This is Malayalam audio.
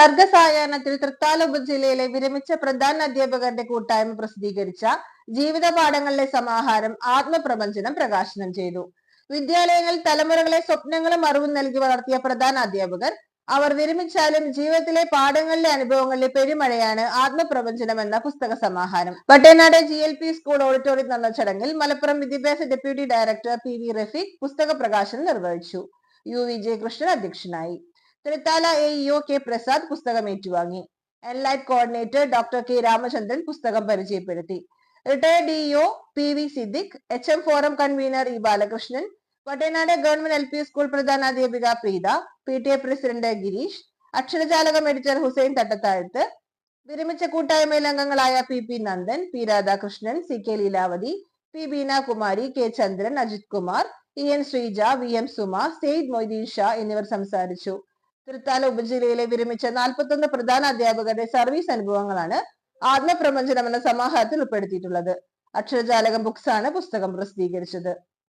സർഗസായാഹ്നത്തിൽ തൃത്താല ഉപജില്ലയിലെ വിരമിച്ച പ്രധാന അധ്യാപകരുടെ കൂട്ടായ്മ പ്രസിദ്ധീകരിച്ച ജീവിതപാഠങ്ങളിലെ സമാഹാരം ആത്മപ്രപഞ്ചനം പ്രകാശനം ചെയ്തു. വിദ്യാലയങ്ങൾ തലമുറകളെ സ്വപ്നങ്ങളും അറിവും നൽകി വളർത്തിയ പ്രധാന അധ്യാപകർ. അവർ വിരമിച്ചാലും ജീവിതത്തിലെ പാഠങ്ങളിലെ അനുഭവങ്ങളിലെ പെരുമഴയാണ് ആത്മപ്രപഞ്ചനം എന്ന പുസ്തക സമാഹാരം. Vattenad G L P school ഓഡിറ്റോറിയത്തിൽ നടന്ന ചടങ്ങിൽ മലപ്പുറം വിദ്യാഭ്യാസ deputy director P V Rafeeq പുസ്തക പ്രകാശനം നിർവഹിച്ചു. യു വി ജയകൃഷ്ണൻ അധ്യക്ഷനായി. Thrithala A EO K Prasad പുസ്തകം ഏറ്റുവാങ്ങി. Enlight coordinator doctor K Ramachandran പുസ്തകം പരിചയപ്പെടുത്തി. Retired DEO P V Siddique H M forum convener E Balakrishnan Vattenad government L P school പ്രധാനാധ്യാപിക Preetha P T A president Gireesh Aksharajalakam editor Hussain Thattathazhath വിരമിച്ച കൂട്ടായ്മയിൽ അംഗങ്ങളായ P P Nandan P Radhakrishnan C K Leelavathi P Beenakumari K Chandran Ajith Kumar E N Sreeja V M Suma Syed Moideen Sha എന്നിവർ സംസാരിച്ചു. തൃത്താല ഉപജില്ലയിലെ വിരമിച്ച നാൽപ്പത്തൊന്ന് പ്രധാന അധ്യാപകരുടെ സർവീസ് അനുഭവങ്ങളാണ് ആത്മപ്രപഞ്ചനം എന്ന സമാഹാരത്തിൽ ഉൾപ്പെടുത്തിയിട്ടുള്ളത്. അക്ഷരജാലകം ബുക്സ് ആണ് പുസ്തകം പ്രസിദ്ധീകരിച്ചത്.